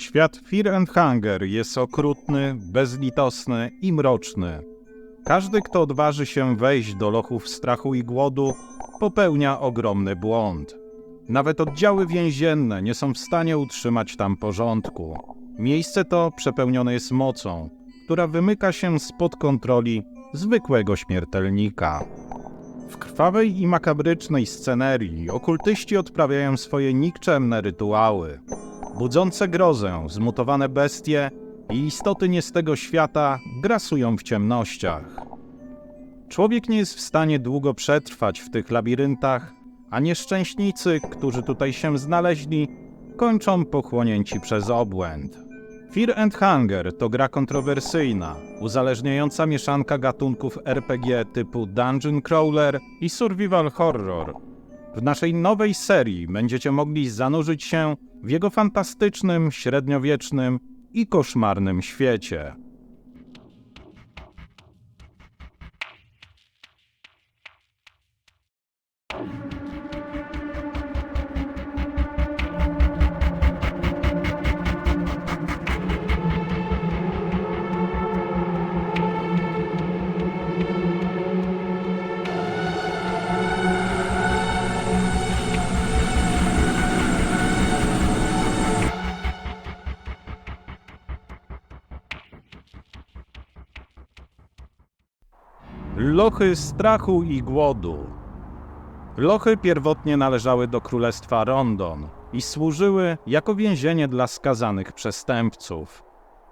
Świat Fear and Hunger jest okrutny, bezlitosny i mroczny. Każdy, kto odważy się wejść do lochów strachu i głodu, popełnia ogromny błąd. Nawet oddziały więzienne nie są w stanie utrzymać tam porządku. Miejsce to przepełnione jest mocą, która wymyka się spod kontroli zwykłego śmiertelnika. W krwawej i makabrycznej scenerii okultyści odprawiają swoje nikczemne rytuały. Budzące grozę, zmutowane bestie i istoty nie z tego świata grasują w ciemnościach. Człowiek nie jest w stanie długo przetrwać w tych labiryntach, a nieszczęśnicy, którzy tutaj się znaleźli, kończą pochłonięci przez obłęd. Fear and Hunger to gra kontrowersyjna, uzależniająca mieszanka gatunków RPG typu Dungeon Crawler i Survival Horror. W naszej nowej serii będziecie mogli zanurzyć się w jego fantastycznym, średniowiecznym i koszmarnym świecie. Lochy strachu i głodu. Lochy pierwotnie należały do królestwa Rondon i służyły jako więzienie dla skazanych przestępców.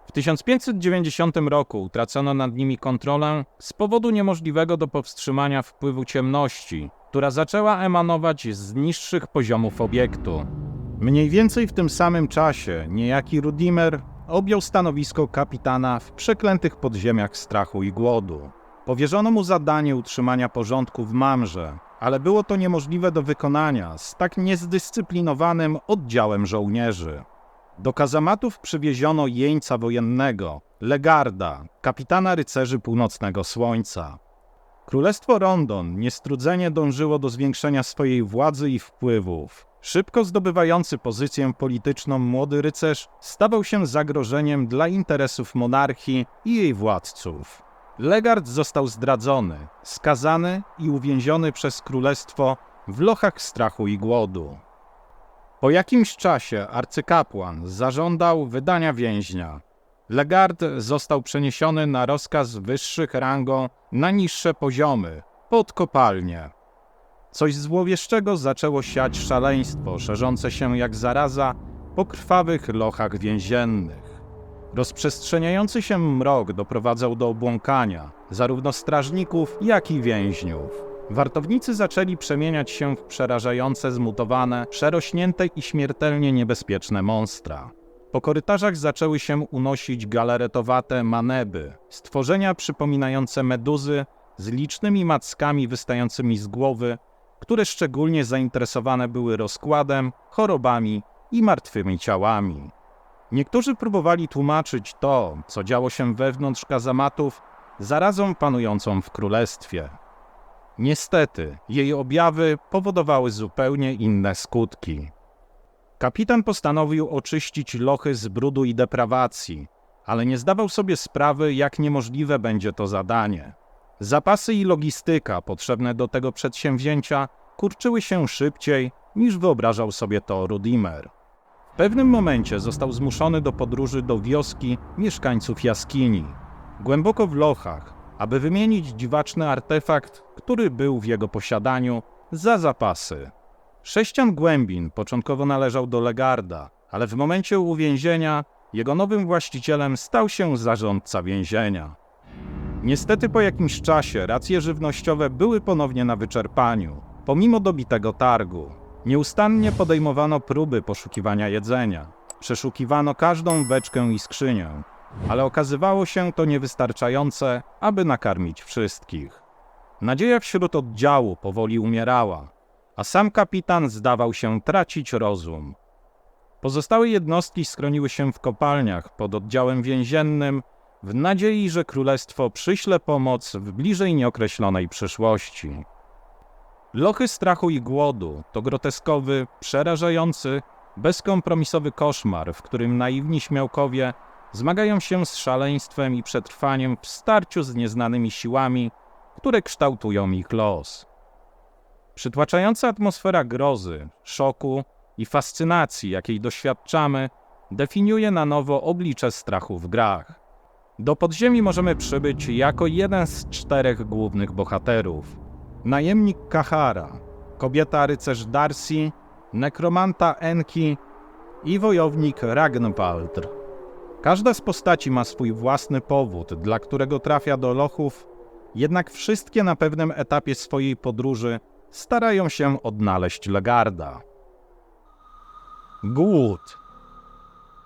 W 1590 roku utracono nad nimi kontrolę z powodu niemożliwego do powstrzymania wpływu ciemności, która zaczęła emanować z niższych poziomów obiektu. Mniej więcej w tym samym czasie niejaki Rudimer objął stanowisko kapitana w przeklętych podziemiach strachu i głodu. Powierzono mu zadanie utrzymania porządku w Mamrze, ale było to niemożliwe do wykonania z tak niezdyscyplinowanym oddziałem żołnierzy. Do kazamatów przywieziono jeńca wojennego, Legarda, kapitana rycerzy północnego słońca. Królestwo Rondon niestrudzenie dążyło do zwiększenia swojej władzy i wpływów. Szybko zdobywający pozycję polityczną młody rycerz stawał się zagrożeniem dla interesów monarchii i jej władców. Legard został zdradzony, skazany i uwięziony przez królestwo w lochach strachu i głodu. Po jakimś czasie arcykapłan zażądał wydania więźnia. Legard został przeniesiony na rozkaz wyższych rangą na niższe poziomy, pod kopalnię. Coś złowieszczego zaczęło siać szaleństwo, szerzące się jak zaraza po krwawych lochach więziennych. Rozprzestrzeniający się mrok doprowadzał do obłąkania zarówno strażników, jak i więźniów. Wartownicy zaczęli przemieniać się w przerażające, zmutowane, przerośnięte i śmiertelnie niebezpieczne monstra. Po korytarzach zaczęły się unosić galaretowate maneby, stworzenia przypominające meduzy z licznymi mackami wystającymi z głowy, które szczególnie zainteresowane były rozkładem, chorobami i martwymi ciałami. Niektórzy próbowali tłumaczyć to, co działo się wewnątrz kazamatów, zarazą panującą w królestwie. Niestety, jej objawy powodowały zupełnie inne skutki. Kapitan postanowił oczyścić lochy z brudu i deprawacji, ale nie zdawał sobie sprawy, jak niemożliwe będzie to zadanie. Zapasy i logistyka potrzebne do tego przedsięwzięcia kurczyły się szybciej, niż wyobrażał sobie to Rudimer. Pewnym momencie został zmuszony do podróży do wioski mieszkańców jaskini, głęboko w lochach, aby wymienić dziwaczny artefakt, który był w jego posiadaniu, za zapasy. Sześcian głębin początkowo należał do Legarda, ale w momencie uwięzienia jego nowym właścicielem stał się zarządca więzienia. Niestety po jakimś czasie racje żywnościowe były ponownie na wyczerpaniu, pomimo dobitego targu. Nieustannie podejmowano próby poszukiwania jedzenia. Przeszukiwano każdą beczkę i skrzynię, ale okazywało się to niewystarczające, aby nakarmić wszystkich. Nadzieja wśród oddziału powoli umierała, a sam kapitan zdawał się tracić rozum. Pozostałe jednostki schroniły się w kopalniach pod oddziałem więziennym w nadziei, że królestwo przyśle pomoc w bliżej nieokreślonej przyszłości. Lochy strachu i głodu to groteskowy, przerażający, bezkompromisowy koszmar, w którym naiwni śmiałkowie zmagają się z szaleństwem i przetrwaniem w starciu z nieznanymi siłami, które kształtują ich los. Przytłaczająca atmosfera grozy, szoku i fascynacji, jakiej doświadczamy, definiuje na nowo oblicze strachu w grach. Do podziemi możemy przybyć jako jeden z czterech głównych bohaterów. Najemnik Kahara, kobieta rycerz Darcy, nekromanta Enki i wojownik Ragnvaldr. Każda z postaci ma swój własny powód, dla którego trafia do lochów, jednak wszystkie na pewnym etapie swojej podróży starają się odnaleźć Legarda. Głód.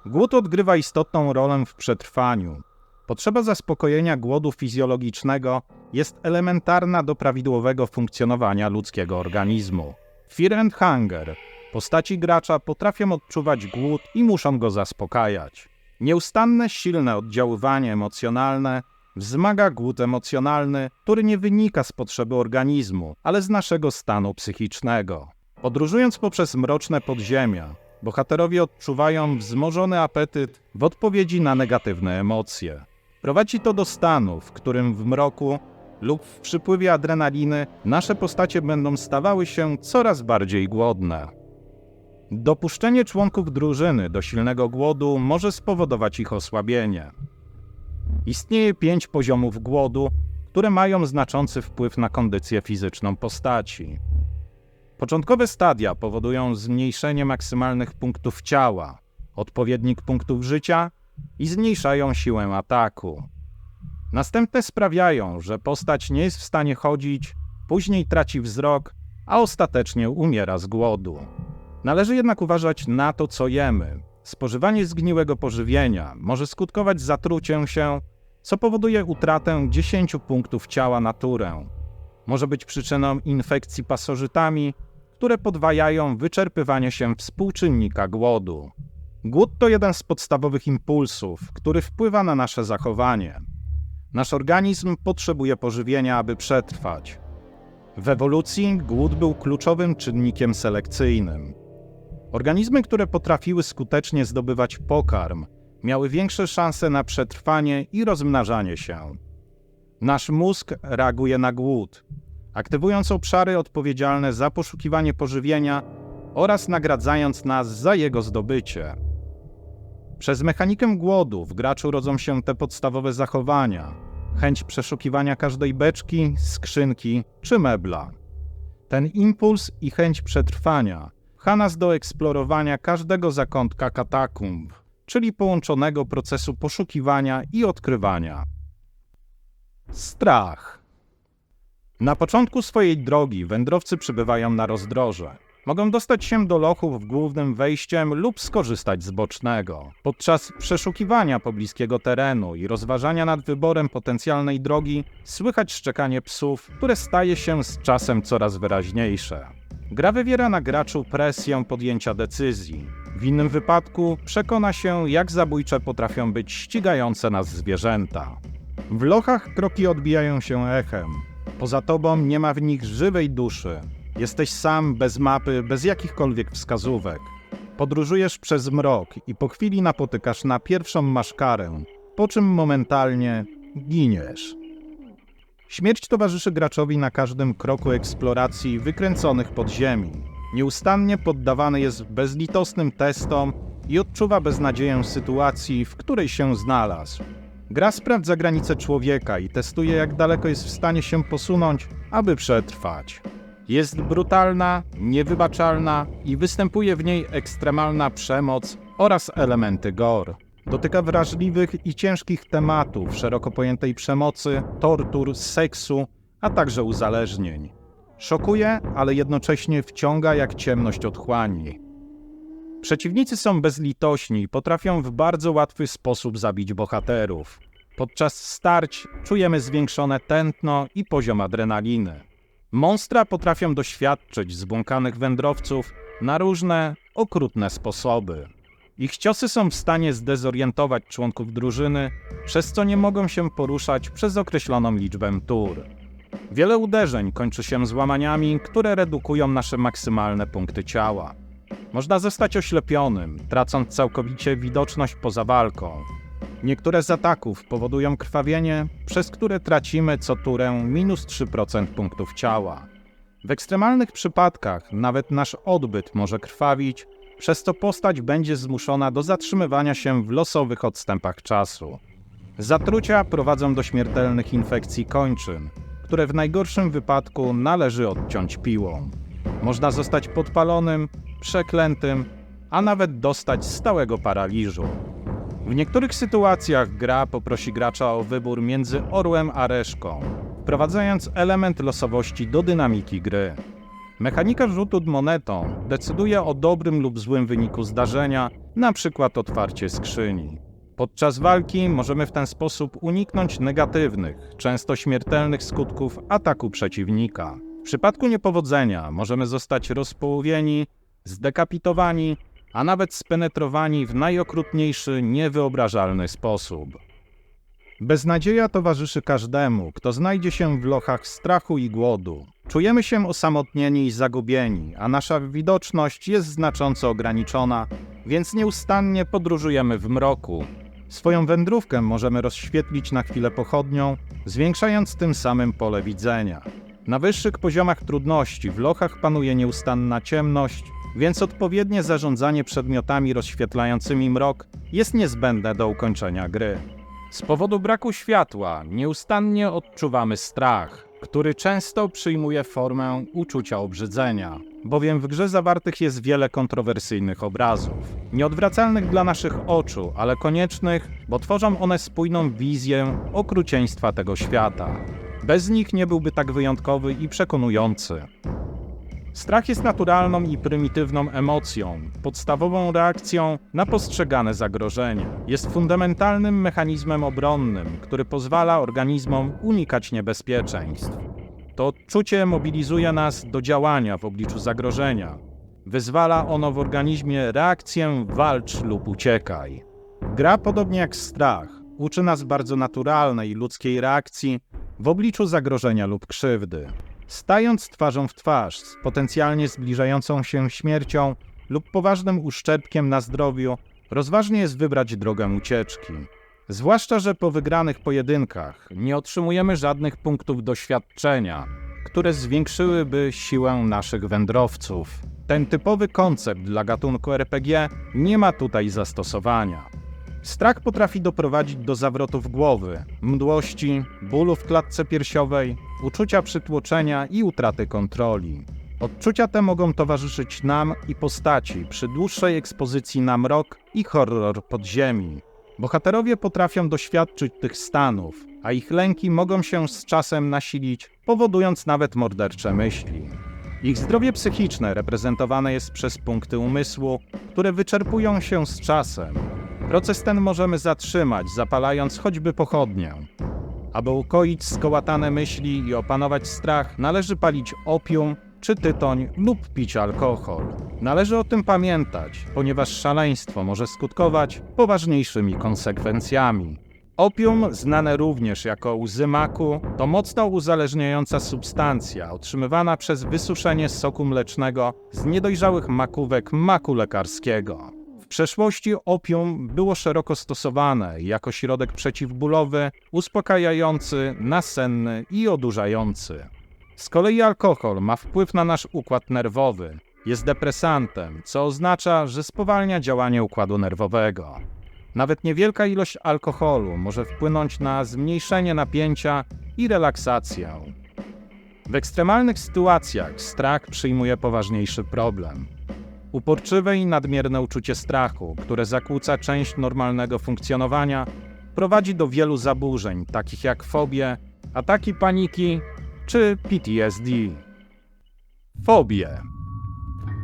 Głód odgrywa istotną rolę w przetrwaniu. Potrzeba zaspokojenia głodu fizjologicznego jest elementarna do prawidłowego funkcjonowania ludzkiego organizmu. Fear and hunger. Postaci gracza potrafią odczuwać głód i muszą go zaspokajać. Nieustanne, silne oddziaływanie emocjonalne wzmaga głód emocjonalny, który nie wynika z potrzeby organizmu, ale z naszego stanu psychicznego. Podróżując poprzez mroczne podziemia, bohaterowie odczuwają wzmożony apetyt w odpowiedzi na negatywne emocje. Prowadzi to do stanu, w którym w mroku lub w przypływie adrenaliny nasze postacie będą stawały się coraz bardziej głodne. Dopuszczenie członków drużyny do silnego głodu może spowodować ich osłabienie. Istnieje pięć poziomów głodu, które mają znaczący wpływ na kondycję fizyczną postaci. Początkowe stadia powodują zmniejszenie maksymalnych punktów ciała, odpowiednik punktów życia i zmniejszają siłę ataku. Następne sprawiają, że postać nie jest w stanie chodzić, później traci wzrok, a ostatecznie umiera z głodu. Należy jednak uważać na to, co jemy. Spożywanie zgniłego pożywienia może skutkować zatruciem się, co powoduje utratę 10 punktów ciała na turę. Może być przyczyną infekcji pasożytami, które podwajają wyczerpywanie się współczynnika głodu. Głód to jeden z podstawowych impulsów, który wpływa na nasze zachowanie. Nasz organizm potrzebuje pożywienia, aby przetrwać. W ewolucji głód był kluczowym czynnikiem selekcyjnym. Organizmy, które potrafiły skutecznie zdobywać pokarm, miały większe szanse na przetrwanie i rozmnażanie się. Nasz mózg reaguje na głód, aktywując obszary odpowiedzialne za poszukiwanie pożywienia oraz nagradzając nas za jego zdobycie. Przez mechanikę głodu w graczu rodzą się te podstawowe zachowania: chęć przeszukiwania każdej beczki, skrzynki czy mebla. Ten impuls i chęć przetrwania pcha nas do eksplorowania każdego zakątka katakumb, czyli połączonego procesu poszukiwania i odkrywania. Strach. Na początku swojej drogi wędrowcy przybywają na rozdroże. Mogą dostać się do lochów głównym wejściem lub skorzystać z bocznego. Podczas przeszukiwania pobliskiego terenu i rozważania nad wyborem potencjalnej drogi słychać szczekanie psów, które staje się z czasem coraz wyraźniejsze. Gra wywiera na graczu presję podjęcia decyzji. W innym wypadku przekona się, jak zabójcze potrafią być ścigające nas zwierzęta. W lochach kroki odbijają się echem. Poza tobą nie ma w nich żywej duszy. Jesteś sam, bez mapy, bez jakichkolwiek wskazówek. Podróżujesz przez mrok i po chwili napotykasz na pierwszą maszkarę, po czym momentalnie giniesz. Śmierć towarzyszy graczowi na każdym kroku eksploracji wykręconych podziemi. Nieustannie poddawany jest bezlitosnym testom i odczuwa beznadzieję sytuacji, w której się znalazł. Gra sprawdza granice człowieka i testuje, jak daleko jest w stanie się posunąć, aby przetrwać. Jest brutalna, niewybaczalna i występuje w niej ekstremalna przemoc oraz elementy gore. Dotyka wrażliwych i ciężkich tematów szeroko pojętej przemocy, tortur, seksu, a także uzależnień. Szokuje, ale jednocześnie wciąga jak ciemność otchłani. Przeciwnicy są bezlitośni i potrafią w bardzo łatwy sposób zabić bohaterów. Podczas starć czujemy zwiększone tętno i poziom adrenaliny. Monstra potrafią doświadczyć zbłąkanych wędrowców na różne, okrutne sposoby. Ich ciosy są w stanie zdezorientować członków drużyny, przez co nie mogą się poruszać przez określoną liczbę tur. Wiele uderzeń kończy się złamaniami, które redukują nasze maksymalne punkty ciała. Można zostać oślepionym, tracąc całkowicie widoczność poza walką. Niektóre z ataków powodują krwawienie, przez które tracimy co turę minus 3% punktów ciała. W ekstremalnych przypadkach nawet nasz odbyt może krwawić, przez co postać będzie zmuszona do zatrzymywania się w losowych odstępach czasu. Zatrucia prowadzą do śmiertelnych infekcji kończyn, które w najgorszym wypadku należy odciąć piłą. Można zostać podpalonym, przeklętym, a nawet dostać stałego paraliżu. W niektórych sytuacjach gra poprosi gracza o wybór między orłem a reszką, wprowadzając element losowości do dynamiki gry. Mechanika rzutu monetą decyduje o dobrym lub złym wyniku zdarzenia, np. otwarcie skrzyni. Podczas walki możemy w ten sposób uniknąć negatywnych, często śmiertelnych skutków ataku przeciwnika. W przypadku niepowodzenia możemy zostać rozpołowieni, zdekapitowani, a nawet spenetrowani w najokrutniejszy, niewyobrażalny sposób. Beznadzieja towarzyszy każdemu, kto znajdzie się w lochach strachu i głodu. Czujemy się osamotnieni i zagubieni, a nasza widoczność jest znacząco ograniczona, więc nieustannie podróżujemy w mroku. Swoją wędrówkę możemy rozświetlić na chwilę pochodnią, zwiększając tym samym pole widzenia. Na wyższych poziomach trudności w lochach panuje nieustanna ciemność, więc odpowiednie zarządzanie przedmiotami rozświetlającymi mrok jest niezbędne do ukończenia gry. Z powodu braku światła nieustannie odczuwamy strach, który często przyjmuje formę uczucia obrzydzenia, bowiem w grze zawartych jest wiele kontrowersyjnych obrazów. Nieodwracalnych dla naszych oczu, ale koniecznych, bo tworzą one spójną wizję okrucieństwa tego świata. Bez nich nie byłby tak wyjątkowy i przekonujący. Strach jest naturalną i prymitywną emocją, podstawową reakcją na postrzegane zagrożenie. Jest fundamentalnym mechanizmem obronnym, który pozwala organizmom unikać niebezpieczeństw. To odczucie mobilizuje nas do działania w obliczu zagrożenia. Wyzwala ono w organizmie reakcję walcz lub uciekaj. Gra, podobnie jak strach, uczy nas bardzo naturalnej ludzkiej reakcji w obliczu zagrożenia lub krzywdy. Stając twarzą w twarz z potencjalnie zbliżającą się śmiercią lub poważnym uszczerbkiem na zdrowiu, rozważnie jest wybrać drogę ucieczki. Zwłaszcza, że po wygranych pojedynkach nie otrzymujemy żadnych punktów doświadczenia, które zwiększyłyby siłę naszych wędrowców. Ten typowy koncept dla gatunku RPG nie ma tutaj zastosowania. Strach potrafi doprowadzić do zawrotów głowy, mdłości, bólu w klatce piersiowej, uczucia przytłoczenia i utraty kontroli. Odczucia te mogą towarzyszyć nam i postaci przy dłuższej ekspozycji na mrok i horror podziemi. Bohaterowie potrafią doświadczyć tych stanów, a ich lęki mogą się z czasem nasilić, powodując nawet mordercze myśli. Ich zdrowie psychiczne reprezentowane jest przez punkty umysłu, które wyczerpują się z czasem. Proces ten możemy zatrzymać, zapalając choćby pochodnię. Aby ukoić skołatane myśli i opanować strach, należy palić opium czy tytoń lub pić alkohol. Należy o tym pamiętać, ponieważ szaleństwo może skutkować poważniejszymi konsekwencjami. Opium, znane również jako łzy maku, to mocno uzależniająca substancja otrzymywana przez wysuszenie soku mlecznego z niedojrzałych makówek maku lekarskiego. Przeszłości opium było szeroko stosowane jako środek przeciwbólowy, uspokajający, nasenny i odurzający. Z kolei alkohol ma wpływ na nasz układ nerwowy. Jest depresantem, co oznacza, że spowalnia działanie układu nerwowego. Nawet niewielka ilość alkoholu może wpłynąć na zmniejszenie napięcia i relaksację. W ekstremalnych sytuacjach strach przyjmuje poważniejszy problem. Uporczywe i nadmierne uczucie strachu, które zakłóca część normalnego funkcjonowania, prowadzi do wielu zaburzeń, takich jak fobie, ataki paniki czy PTSD. Fobie.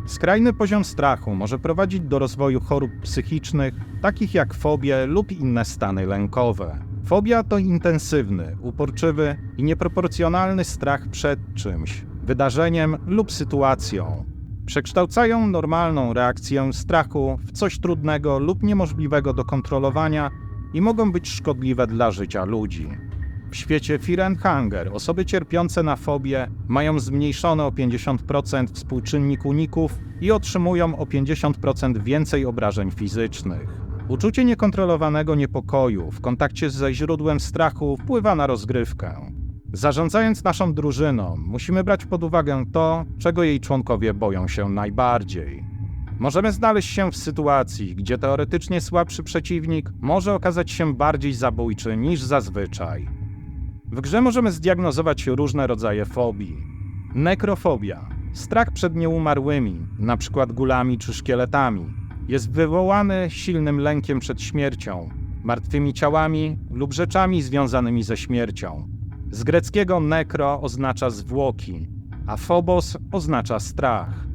Skrajny poziom strachu może prowadzić do rozwoju chorób psychicznych, takich jak fobie lub inne stany lękowe. Fobia to intensywny, uporczywy i nieproporcjonalny strach przed czymś, wydarzeniem lub sytuacją. Przekształcają normalną reakcję strachu w coś trudnego lub niemożliwego do kontrolowania i mogą być szkodliwe dla życia ludzi. W świecie Fear and Hunger osoby cierpiące na fobię mają zmniejszony o 50% współczynnik uników i otrzymują o 50% więcej obrażeń fizycznych. Uczucie niekontrolowanego niepokoju w kontakcie ze źródłem strachu wpływa na rozgrywkę. Zarządzając naszą drużyną, musimy brać pod uwagę to, czego jej członkowie boją się najbardziej. Możemy znaleźć się w sytuacji, gdzie teoretycznie słabszy przeciwnik może okazać się bardziej zabójczy niż zazwyczaj. W grze możemy zdiagnozować różne rodzaje fobii. Nekrofobia strach przed nieumarłymi, np. gulami czy szkieletami, jest wywołany silnym lękiem przed śmiercią, martwymi ciałami lub rzeczami związanymi ze śmiercią. Z greckiego nekro oznacza zwłoki, a phobos oznacza strach.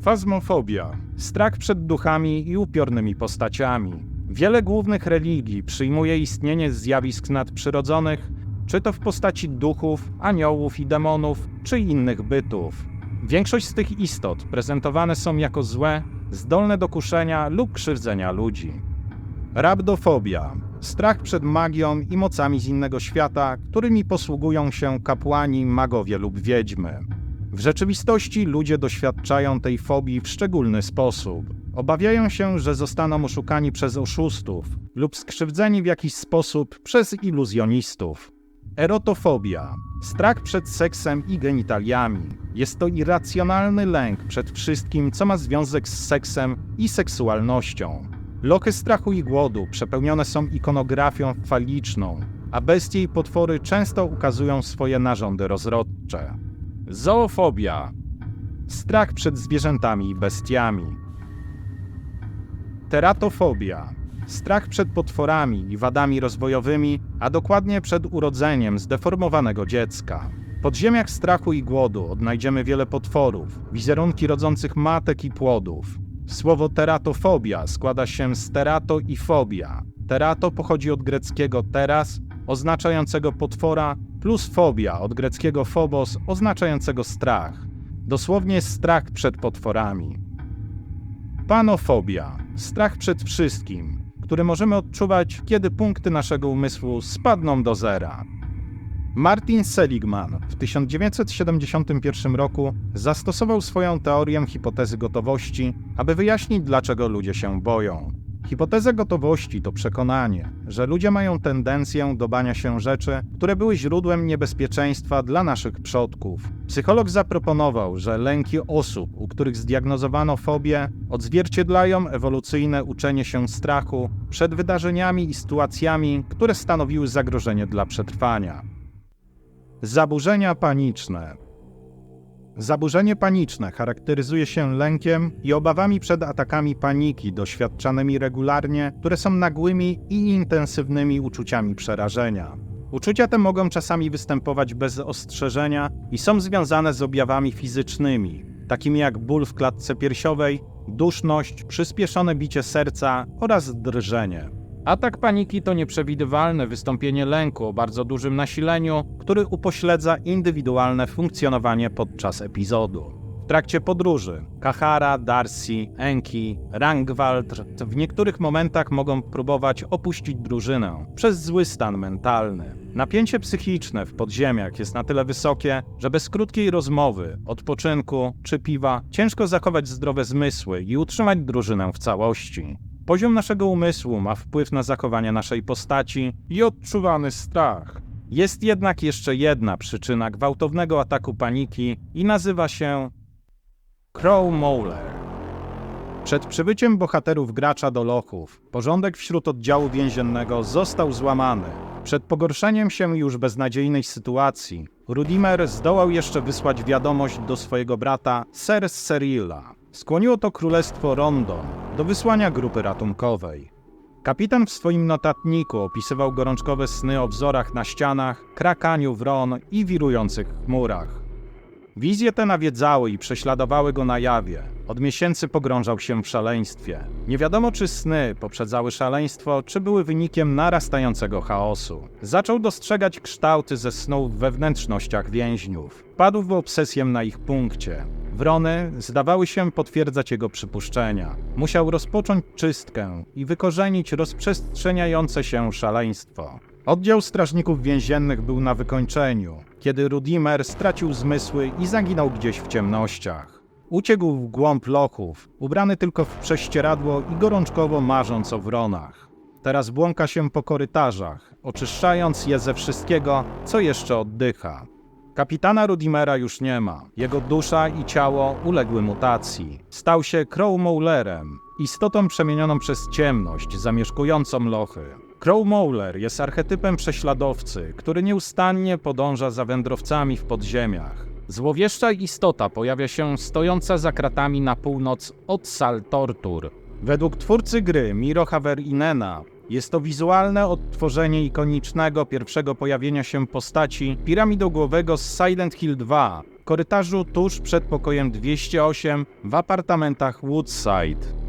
Fazmofobia strach przed duchami i upiornymi postaciami. Wiele głównych religii przyjmuje istnienie zjawisk nadprzyrodzonych, czy to w postaci duchów, aniołów i demonów, czy innych bytów. Większość z tych istot prezentowane są jako złe, zdolne do kuszenia lub krzywdzenia ludzi. Rabdofobia strach przed magią i mocami z innego świata, którymi posługują się kapłani, magowie lub wiedźmy. W rzeczywistości ludzie doświadczają tej fobii w szczególny sposób. Obawiają się, że zostaną oszukani przez oszustów lub skrzywdzeni w jakiś sposób przez iluzjonistów. Erotofobia strach przed seksem i genitaliami. Jest to irracjonalny lęk przed wszystkim, co ma związek z seksem i seksualnością. Lochy strachu i głodu przepełnione są ikonografią faliczną, a bestie i potwory często ukazują swoje narządy rozrodcze. Zoofobia strach przed zwierzętami i bestiami. Teratofobia strach przed potworami i wadami rozwojowymi, a dokładnie przed urodzeniem zdeformowanego dziecka. W podziemiach strachu i głodu odnajdziemy wiele potworów, wizerunki rodzących matek i płodów. Słowo teratofobia składa się z terato i fobia. Terato pochodzi od greckiego teras, oznaczającego potwora, plus fobia od greckiego phobos, oznaczającego strach. Dosłownie strach przed potworami. Panofobia strach przed wszystkim, który możemy odczuwać, kiedy punkty naszego umysłu spadną do zera. Martin Seligman w 1971 roku zastosował swoją teorię hipotezy gotowości, aby wyjaśnić, dlaczego ludzie się boją. Hipoteza gotowości to przekonanie, że ludzie mają tendencję do bania się rzeczy, które były źródłem niebezpieczeństwa dla naszych przodków. Psycholog zaproponował, że lęki osób, u których zdiagnozowano fobię, odzwierciedlają ewolucyjne uczenie się strachu przed wydarzeniami i sytuacjami, które stanowiły zagrożenie dla przetrwania. Zaburzenia paniczne. Zaburzenie paniczne charakteryzuje się lękiem i obawami przed atakami paniki doświadczanymi regularnie, które są nagłymi i intensywnymi uczuciami przerażenia. Uczucia te mogą czasami występować bez ostrzeżenia i są związane z objawami fizycznymi, takimi jak ból w klatce piersiowej, duszność, przyspieszone bicie serca oraz drżenie. Atak paniki to nieprzewidywalne wystąpienie lęku o bardzo dużym nasileniu, który upośledza indywidualne funkcjonowanie podczas epizodu. W trakcie podróży Kahara, Darcy, Enki, Rangwald w niektórych momentach mogą próbować opuścić drużynę przez zły stan mentalny. Napięcie psychiczne w podziemiach jest na tyle wysokie, że bez krótkiej rozmowy, odpoczynku czy piwa ciężko zachować zdrowe zmysły i utrzymać drużynę w całości. Poziom naszego umysłu ma wpływ na zachowanie naszej postaci i odczuwany strach. Jest jednak jeszcze jedna przyczyna gwałtownego ataku paniki i nazywa się Crow Mauler. Przed przybyciem bohaterów gracza do lochów, porządek wśród oddziału więziennego został złamany. Przed pogorszeniem się już beznadziejnej sytuacji, Rudimer zdołał jeszcze wysłać wiadomość do swojego brata Ser Serilla. Skłoniło to królestwo Rondon do wysłania grupy ratunkowej. Kapitan w swoim notatniku opisywał gorączkowe sny o wzorach na ścianach, krakaniu wron i wirujących chmurach. Wizje te nawiedzały i prześladowały go na jawie. Od miesięcy pogrążał się w szaleństwie. Nie wiadomo, czy sny poprzedzały szaleństwo, czy były wynikiem narastającego chaosu. Zaczął dostrzegać kształty ze snów w wewnętrznościach więźniów. Padł w obsesję na ich punkcie. Wrony zdawały się potwierdzać jego przypuszczenia. Musiał rozpocząć czystkę i wykorzenić rozprzestrzeniające się szaleństwo. Oddział strażników więziennych był na wykończeniu, kiedy Rudimer stracił zmysły i zaginął gdzieś w ciemnościach. Uciekł w głąb lochów, ubrany tylko w prześcieradło i gorączkowo marząc o wronach. Teraz błąka się po korytarzach, oczyszczając je ze wszystkiego, co jeszcze oddycha. Kapitana Rudimera już nie ma. Jego dusza i ciało uległy mutacji. Stał się Crow Maulerem, istotą przemienioną przez ciemność zamieszkującą lochy. Crow Mauler jest archetypem prześladowcy, który nieustannie podąża za wędrowcami w podziemiach. Złowieszcza istota pojawia się stojąca za kratami na północ od sal tortur. Według twórcy gry Miro Haverinena jest to wizualne odtworzenie ikonicznego pierwszego pojawienia się postaci piramidogłowego z Silent Hill 2 w korytarzu tuż przed pokojem 208 w apartamentach Woodside.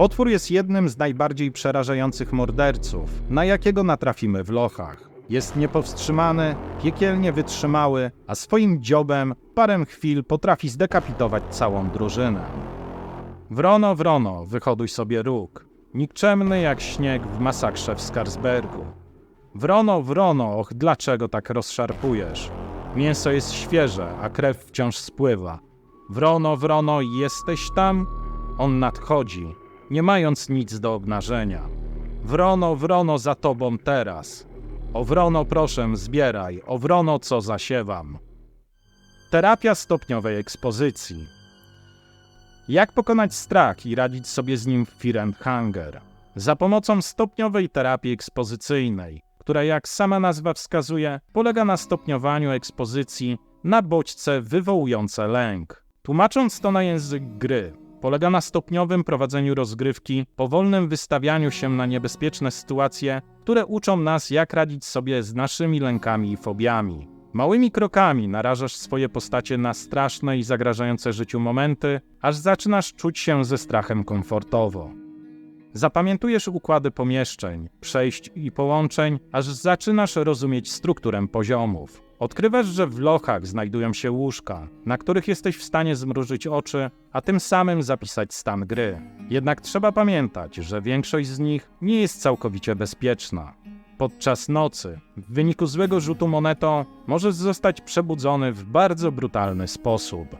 Potwór jest jednym z najbardziej przerażających morderców, na jakiego natrafimy w lochach. Jest niepowstrzymany, piekielnie wytrzymały, a swoim dziobem parę chwil potrafi zdekapitować całą drużynę. Wrono, wrono, wyhoduj sobie róg. Nikczemny jak śnieg w masakrze w Skarsbergu. Wrono, wrono, och, dlaczego tak rozszarpujesz? Mięso jest świeże, a krew wciąż spływa. Wrono, wrono, jesteś tam? On nadchodzi, nie mając nic do obnażenia. Wrono, wrono, za tobą teraz. O wrono, proszę, zbieraj, o wrono, co zasiewam. Terapia stopniowej ekspozycji. Jak pokonać strach i radzić sobie z nim w Fear? Za pomocą stopniowej terapii ekspozycyjnej, która jak sama nazwa wskazuje, polega na stopniowaniu ekspozycji na bodźce wywołujące lęk. Tłumacząc to na język gry, polega na stopniowym prowadzeniu rozgrywki, powolnym wystawianiu się na niebezpieczne sytuacje, które uczą nas, jak radzić sobie z naszymi lękami i fobiami. Małymi krokami narażasz swoje postacie na straszne i zagrażające życiu momenty, aż zaczynasz czuć się ze strachem komfortowo. Zapamiętujesz układy pomieszczeń, przejść i połączeń, aż zaczynasz rozumieć strukturę poziomów. Odkrywasz, że w lochach znajdują się łóżka, na których jesteś w stanie zmrużyć oczy, a tym samym zapisać stan gry. Jednak trzeba pamiętać, że większość z nich nie jest całkowicie bezpieczna. Podczas nocy, w wyniku złego rzutu monetą, możesz zostać przebudzony w bardzo brutalny sposób.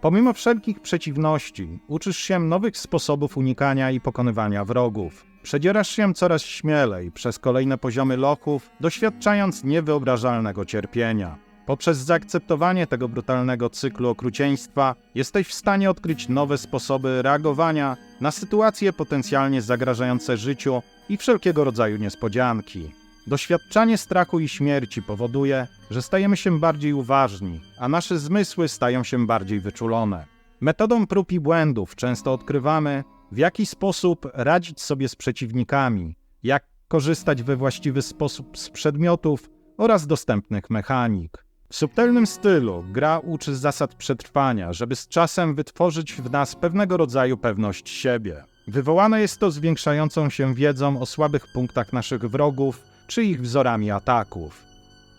Pomimo wszelkich przeciwności, uczysz się nowych sposobów unikania i pokonywania wrogów. Przedzierasz się coraz śmielej przez kolejne poziomy lochów, doświadczając niewyobrażalnego cierpienia. Poprzez zaakceptowanie tego brutalnego cyklu okrucieństwa, jesteś w stanie odkryć nowe sposoby reagowania na sytuacje potencjalnie zagrażające życiu i wszelkiego rodzaju niespodzianki. Doświadczanie strachu i śmierci powoduje, że stajemy się bardziej uważni, a nasze zmysły stają się bardziej wyczulone. Metodą prób i błędów często odkrywamy, w jaki sposób radzić sobie z przeciwnikami, jak korzystać we właściwy sposób z przedmiotów oraz dostępnych mechanik. W subtelnym stylu gra uczy zasad przetrwania, żeby z czasem wytworzyć w nas pewnego rodzaju pewność siebie. Wywołane jest to zwiększającą się wiedzą o słabych punktach naszych wrogów czy ich wzorami ataków.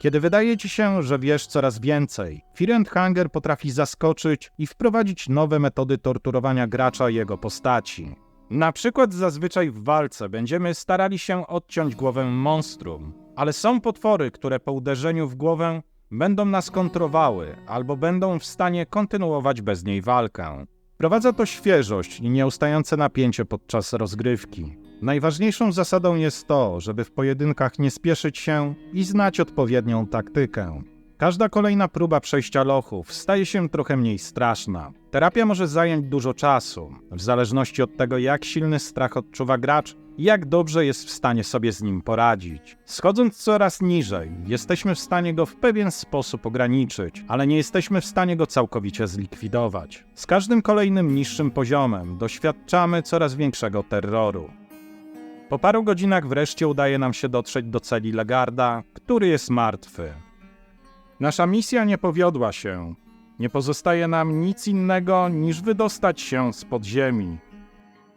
Kiedy wydaje ci się, że wiesz coraz więcej, Fear potrafi zaskoczyć i wprowadzić nowe metody torturowania gracza i jego postaci. Na przykład zazwyczaj w walce będziemy starali się odciąć głowę monstrum, ale są potwory, które po uderzeniu w głowę będą nas kontrowały albo będą w stanie kontynuować bez niej walkę. Wprowadza to świeżość i nieustające napięcie podczas rozgrywki. Najważniejszą zasadą jest to, żeby w pojedynkach nie spieszyć się i znać odpowiednią taktykę. Każda kolejna próba przejścia lochów staje się trochę mniej straszna. Terapia może zająć dużo czasu, w zależności od tego, jak silny strach odczuwa gracz i jak dobrze jest w stanie sobie z nim poradzić. Schodząc coraz niżej, jesteśmy w stanie go w pewien sposób ograniczyć, ale nie jesteśmy w stanie go całkowicie zlikwidować. Z każdym kolejnym niższym poziomem doświadczamy coraz większego terroru. Po paru godzinach wreszcie udaje nam się dotrzeć do celi Legarda, który jest martwy. Nasza misja nie powiodła się. Nie pozostaje nam nic innego niż wydostać się z podziemi.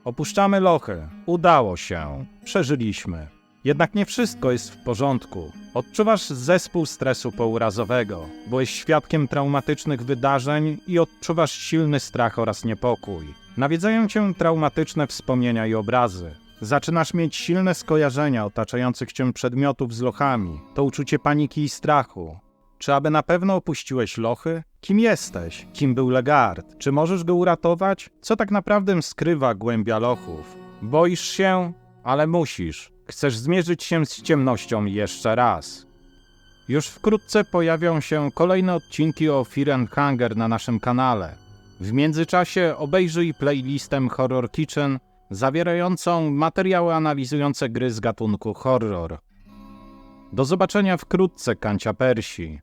Opuszczamy lochy. Udało się. Przeżyliśmy. Jednak nie wszystko jest w porządku. Odczuwasz zespół stresu pourazowego. Byłeś świadkiem traumatycznych wydarzeń i odczuwasz silny strach oraz niepokój. Nawiedzają cię traumatyczne wspomnienia i obrazy. Zaczynasz mieć silne skojarzenia otaczających cię przedmiotów z lochami. To uczucie paniki i strachu. Czy aby na pewno opuściłeś lochy? Kim jesteś? Kim był Legard? Czy możesz go uratować? Co tak naprawdę skrywa głębia lochów? Boisz się? Ale musisz. Chcesz zmierzyć się z ciemnością jeszcze raz. Już wkrótce pojawią się kolejne odcinki o Fear Hunger na naszym kanale. W międzyczasie obejrzyj playlistę Horror Kitchen zawierającą materiały analizujące gry z gatunku horror. Do zobaczenia wkrótce, Kancia Persi.